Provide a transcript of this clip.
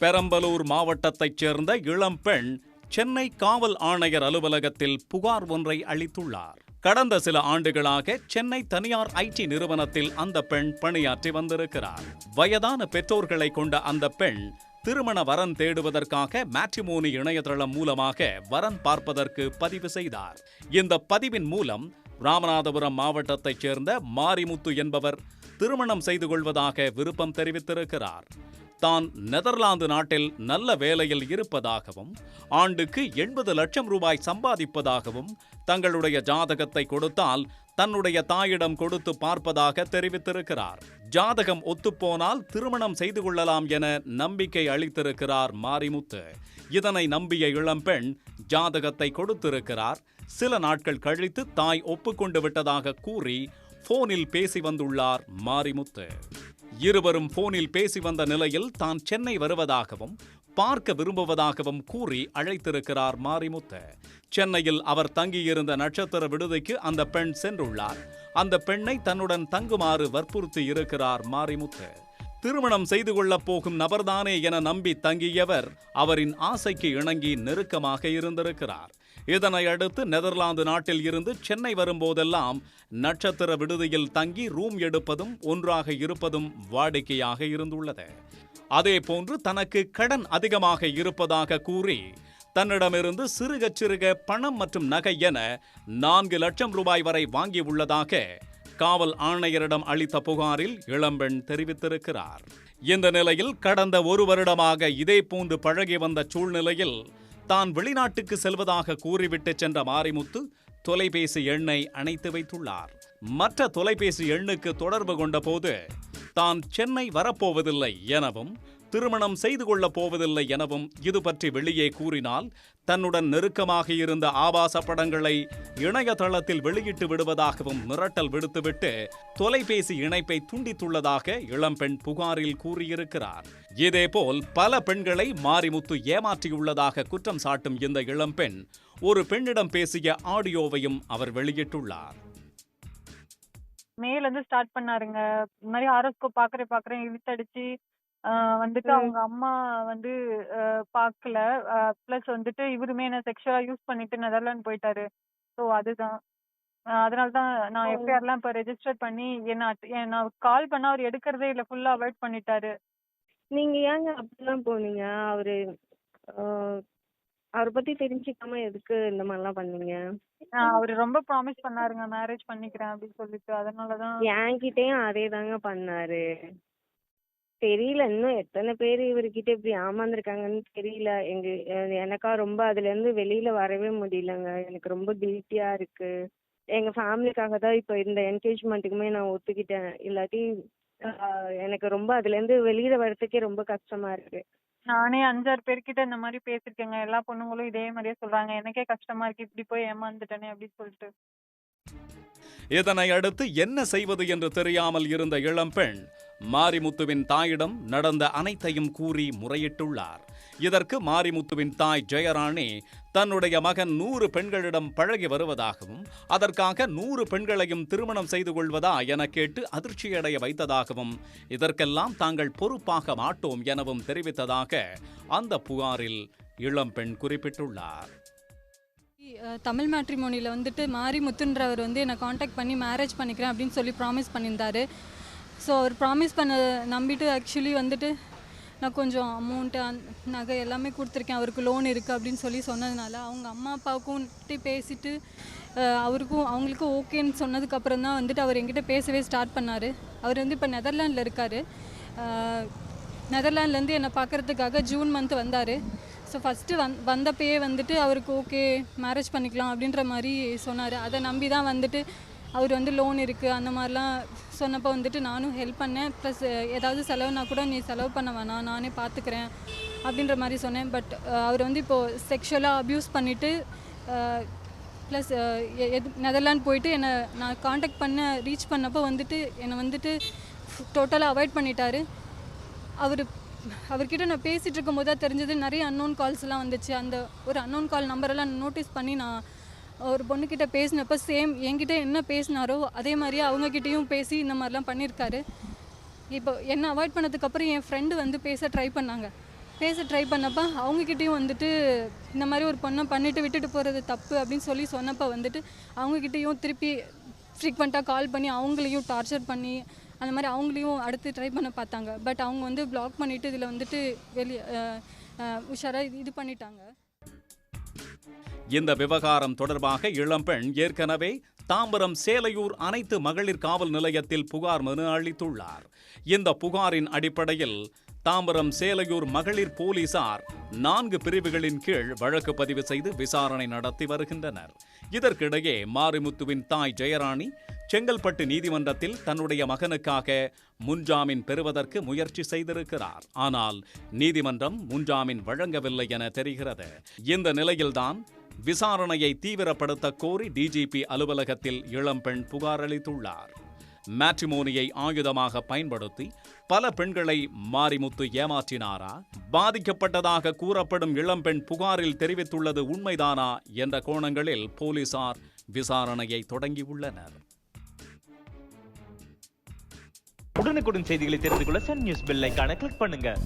பெரம்பலூர் மாவட்டத்தைச் சேர்ந்த இளம் பெண் சென்னை காவல் ஆணையர் அலுவலகத்தில் புகார் ஒன்றை அளித்துள்ளார். கடந்த சில ஆண்டுகளாக சென்னை தனியார் ஐடி நிறுவனத்தில் அந்த பெண் பணியாற்றி வந்திருக்கிறார். வயதான பெற்றோர்களை கொண்ட அந்த பெண் திருமண வரன் தேடுவதற்காக மேட்ரிமோனி இணையதளம் மூலமாக வரன் பார்ப்பதற்கு பதிவு செய்தார். இந்த பதிவின் மூலம் ராமநாதபுரம் மாவட்டத்தைச் சேர்ந்த மாரிமுத்து என்பவர் திருமணம் செய்து கொள்வதாக விருப்பம் தெரிவித்திருக்கிறார். தான் நெதர்லாந்து நாட்டில் நல்ல வேலையில் இருப்பதாகவும் ஆண்டுக்கு எண்பது லட்சம் ரூபாய் சம்பாதிப்பதாகவும் தங்களுடைய ஜாதகத்தை கொடுத்தால் தன்னுடைய தாயிடம் கொடுத்து பார்ப்பதாக தெரிவித்திருக்கிறார். ஜாதகம் ஒத்துப்போனால் திருமணம் செய்து கொள்ளலாம் என நம்பிக்கை அளித்திருக்கிறார் மாரிமுத்து. இதனை நம்பிய இளம்பெண் ஜாதகத்தை கொடுத்திருக்கிறார். சில நாட்கள் கழித்து தாய் ஒப்புக்கொண்டு விட்டதாக கூறி போனில் பேசி வந்துள்ளார் மாரிமுத்து. இருவரும் போனில் பேசி வந்த நிலையில் தான் சென்னை வருவதாகவும் பார்க்க விரும்புவதாகவும் கூறி அழைத்திருக்கிறார் மாரிமுத்த. சென்னையில் அவர் தங்கியிருந்த நட்சத்திர விடுதிக்கு அந்த பெண் சென்றுள்ளார். அந்த பெண்ணை தன்னுடன் தங்குமாறு வற்புறுத்தி இருக்கிறார் மாரிமுத்து. திருமணம் செய்து கொள்ளப் போகும் நபர்தானே என நம்பி தங்கியவர் அவரின் ஆசைக்கு இணங்கி நெருக்கமாக இருந்திருக்கிறார். இதனை அடுத்து நெதர்லாந்து நாட்டில் இருந்து சென்னை வரும்போதெல்லாம் நட்சத்திர விடுதியில் தங்கி ரூம் எடுப்பதும் ஒன்றாக இருப்பதும் வாடிக்கையாக இருந்துள்ளது. அதே போன்று தனக்கு கடன் அதிகமாக இருப்பதாக கூறி தன்னிடமிருந்து சிறுக சிறுக பணம் மற்றும் நகை என நான்கு லட்சம் ரூபாய் வரை வாங்கியுள்ளதாக காவல் ஆணையரிடம் அளித்த புகாரில் இளம்பெண் தெரிவித்திருக்கிறார். இந்த நிலையில் கடந்த ஒரு வருடமாக இதே போன்று பழகி வந்த சூழ்நிலையில் தான் வெளிநாட்டுக்கு செல்வதாக கூறிவிட்டு சென்ற மாரிமுத்து தொலைபேசி எண்ணை அணைத்து வைத்துள்ளார். மற்ற தொலைபேசி எண்ணுக்கு தொடர்பு கொண்டபோது தான் சென்னை வரப்போவதில்லை எனவும் திருமணம் செய்து கொள்ளப் போவதில்லை எனவும் இது பற்றி வெளியே கூறினால் தன்னுடன் நெருக்கமாக இருந்த ஆபாச படங்களை இணையதளத்தில் வெளியிட்டு விடுவதாகவும் மிரட்டல் விடுத்துவிட்டு தொலைபேசி இணைப்பை துண்டித்துள்ளதாக இளம்பெண் புகாரில் கூறியிருக்கிறார். இதேபோல் பல பெண்களை மாரிமுத்து ஏமாற்றியுள்ளதாக குற்றம் சாட்டும் இந்த இளம்பெண் ஒரு பெண்ணிடம் பேசிய ஆடியோவையும் அவர் வெளியிட்டுள்ளார். மேல இருந்து ஸ்டார்ட் பண்ணாருங்க. இந்த மாதிரி ஹாரோஸ்கோப் பாக்குறேன் பாக்குறேன் இழுத்தடிச்சு ஆஹ் வந்துட்டு. அவங்க அம்மா வந்து ஆஹ் பார்க்கல ப்ளஸ் வந்துட்டு இவருமே என்ன செக்ஷுவலா யூஸ் பண்ணிட்டு நெதர்லாந்து போயிட்டாரு. ஸோ அதுதான். ஆஹ் அதனால தான் நான் ஓ. எஃப்ஐஆர்லாம் இப்போ ரெஜிஸ்டர் பண்ணி என்ன நான் கால் பண்ணா அவர் எடுக்கிறதே இல்லை ஃபுல்லா அவாய்ட் பண்ணிட்டாரு. நீங்க ஏங்க அப்படிலாம் போனீங்க? அவரு அவரை பத்தி தெரிஞ்சுக்காம எதுக்கு இந்த மாதிரிலாம் பண்ணீங்க? ஆஹ் அவரு ரொம்ப ப்ராமிஸ் பண்ணாருங்க மேரேஜ் பண்ணிக்கிறேன் அப்படின்னு சொல்லிட்டு. அதனால தான் என்கிட்டயும் அதே தாங்க பண்ணாரு. தெரியல. இன்னும் எத்தனை பேர் இவர்கிட்ட இப்படி ஏமாந்துருக்காங்கன்னு தெரியல. எங்க எனக்கா ரொம்ப அதுல இருந்து வெளியில வரவே முடியலங்க. எனக்கு ரொம்ப கில்ட்டியா இருக்கு. எங்க ஃபேமிலிக்காக தான் இப்போ இந்த என்கேஜ்மெண்ட்டுக்குமே நான் ஒத்துக்கிட்டேன். இல்லாட்டி ஆஹ் எனக்கு ரொம்ப அதுல இருந்து வெளியில வர்றதுக்கே ரொம்ப கஷ்டமா இருக்கு. நானே அஞ்சாறு பேர்கிட்ட இந்த மாதிரி பேசிருக்கேங்க எல்லா பொண்ணுங்களும் இதே மாதிரியே சொல்றாங்க. எனக்கே கஷ்டமா இருக்கு. இப்படி போய் ஏமாந்துட்டேனே அப்படின்னு சொல்லிட்டு. இதனை அடுத்து என்ன செய்வது என்று தெரியாமல் இருந்த இளம்பெண் மாரிமுத்துவின் தாயிடம் நடந்த அனைத்தையும் கூறி முறையிட்டுள்ளார். இதற்கு மாரிமுத்துவின் தாய் ஜெயராணி தன்னுடைய மகன் நூறு பெண்களிடம் பழகி வருவதாகவும் அதற்காக நூறு பெண்களையும் திருமணம் செய்து கொள்வதா என கேட்டு அதிர்ச்சியடைய வைத்ததாகவும் இதற்கெல்லாம் தாங்கள் பொறுப்பாக மாட்டோம் எனவும் தெரிவித்ததாக அந்த புகாரில் இளம்பெண் குறிப்பிட்டுள்ளார். தமிழ் மேட்ரிமோனியில் வந்துட்டு மாரிமுத்துன்றவர் வந்து என்னை காண்டாக்ட் பண்ணி மேரேஜ் பண்ணிக்கிறேன் அப்படின்னு சொல்லி ப்ராமிஸ் பண்ணியிருந்தாரு. ஸோ அவர் ப்ராமிஸ் பண்ண நம்பிட்டு ஆக்சுவலி வந்துட்டு நான் கொஞ்சம் அமௌண்ட்டு நகை எல்லாமே கொடுத்துருக்கேன் அவருக்கு லோன் இருக்குது அப்படின்னு சொல்லி சொன்னதுனால அவங்க அம்மா அப்பாவுக்கும் பேசிட்டு அவருக்கும் அவங்களுக்கும் ஓகேன்னு சொன்னதுக்கப்புறம் தான் வந்துட்டு அவர் என்கிட்ட பேசவே ஸ்டார்ட் பண்ணார். அவர் வந்து இப்போ நெதர்லாண்டில் இருக்கார். நெதர்லாண்ட்லேருந்து என்னை பார்க்கறதுக்காக ஜூன் மந்த் வந்தார். ஸோ ஃபஸ்ட்டு வந் வந்தப்பயே வந்துட்டு அவருக்கு ஓகே மேரேஜ் பண்ணிக்கலாம் அப்படின்ற மாதிரி சொன்னார். அதை நம்பி தான் வந்துட்டு அவர் வந்து லோன் இருக்குது அந்த மாதிரிலாம் சொன்னப்போ வந்துட்டு நானும் ஹெல்ப் பண்ணேன். ப்ளஸ் ஏதாவது செலவுனா கூட நீ செலவு பண்ண வேணாம் நானே பார்த்துக்கிறேன் அப்படின்ற மாதிரி சொன்னேன். பட் அவர் வந்து இப்போது செக்ஷுவலாக அப்யூஸ் பண்ணிவிட்டு ப்ளஸ் எது நெதர்லாண்ட் போயிட்டு என்னை நான் காண்டாக்ட் பண்ண ரீச் பண்ணப்போ வந்துட்டு என்னை வந்துட்டு டோட்டலாக அவாய்ட் பண்ணிட்டாரு. அவர் அவர்கிட்ட நான் பேசிகிட்டு இருக்கும்போது தான் தெரிஞ்சது நிறைய அன்னோன் கால்ஸ்லாம் வந்துச்சு. அந்த ஒரு அன்னோன் கால் நம்பரெல்லாம் நோட்டீஸ் பண்ணி நான் ஒரு பொண்ணுக்கிட்ட பேசினப்போ சேம் என்கிட்ட என்ன பேசினாரோ அதே மாதிரியே அவங்கக்கிட்டேயும் பேசி இந்த மாதிரிலாம் பண்ணியிருக்காரு. இப்போ என்னை அவாய்ட் பண்ணதுக்கப்புறம் என் ஃப்ரெண்டு வந்து பேச ட்ரை பண்ணாங்க. பேச ட்ரை பண்ணப்போ அவங்கக்கிட்டேயும் வந்துட்டு இந்த மாதிரி ஒரு பொண்ணை பண்ணிட்டு விட்டுட்டு போகிறது தப்பு அப்படின்னு சொல்லி சொன்னப்போ வந்துட்டு அவங்கக்கிட்டேயும் திருப்பி ஃப்ரீக்வெண்ட்டாக கால் பண்ணி அவங்களையும் டார்ச்சர் பண்ணி அந்த மாதிரி அவங்களையும் அடுத்து ட்ரை பண்ண பார்த்தாங்க. பட் அவங்க வந்து பிளாக் பண்ணிவிட்டு இதில் வந்துட்டு வெளியே உஷாராக இது பண்ணிட்டாங்க. இந்த விவகாரம் தொடர்பாக இளம்பெண் ஏற்கனவே தாம்பரம் சேலையூர் அனைத்து மகளிர் காவல் நிலையத்தில் புகார் மனு அளித்துள்ளார். இந்த புகாரின் அடிப்படையில் தாம்பரம் சேலையூர் மகளிர் போலீசார் நான்கு பிரிவுகளின் கீழ் வழக்கு பதிவு செய்து விசாரணை நடத்தி வருகின்றனர். இதற்கிடையே மாரிமுத்துவின் தாய் ஜெயராணி செங்கல்பட்டு நீதிமன்றத்தில் தன்னுடைய மகனுக்காக முன்ஜாமீன் பெறுவதற்கு முயற்சி செய்திருக்கிறார். ஆனால் நீதிமன்றம் முன்ஜாமீன் வழங்கவில்லை என தெரிகிறது. இந்த நிலையில்தான் விசாரணையை தீவிரப்படுத்த கோரி டிஜிபி அலுவலகத்தில் இளம்பெண் புகார் அளித்துள்ளார். மேட்ரிமோனியை ஆயுதமாக பயன்படுத்தி பல பெண்களை மாரிமுத்து ஏமாற்றினாரா? பாதிக்கப்பட்டதாக கூறப்படும் இளம்பெண் புகாரில் தெரிவித்துள்ளது உண்மைதானா? என்ற கோணங்களில் போலீசார் விசாரணையை தொடங்கியுள்ளனர். உடனுக்குடன் செய்திகளை தெரிந்து கொள்ள சன் நியூஸ் பெல் ஐகானை கிளிக் பண்ணுங்க.